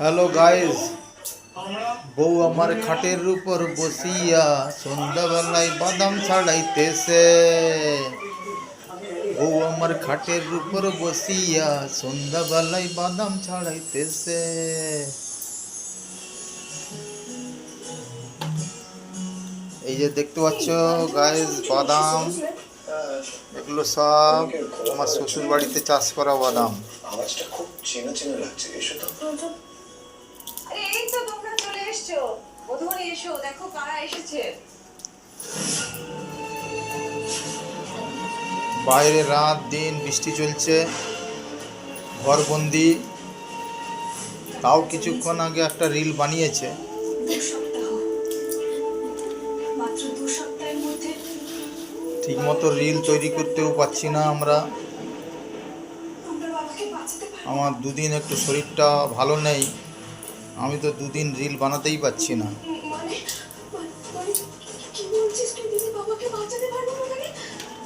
Hello guys বউ আমার খাটের উপর বসিয়া সন্ধ্যাবেলায় বাদাম ছাড়াইতেছে। বউ আমার খাটের উপর বসিয়া সন্ধ্যাবেলায় বাদাম ছাড়াইতেছে। এই যে দেখতে পাচ্ছ গাইস বাদাম, এগুলো সব আমার শ্বশুর বাড়িতে চাষ করা বাদাম। আওয়াজটা খুব চেনা চেনা লাগছে, এসো তো। এসো দেখো কারা এসেছে। বাইরে রাত দিন বৃষ্টি চলছে ঘরবন্দি। তাও কিছুক্ষণ আগে একটা রিল বানিয়েছে। ঠিকমতো রিল তৈরি করতেও পারছি না আমরা। আমরা দুদিন একটু শরীরটা ভালো নেই। আমি তো দুদিন রিল বানাতেই পারছি না।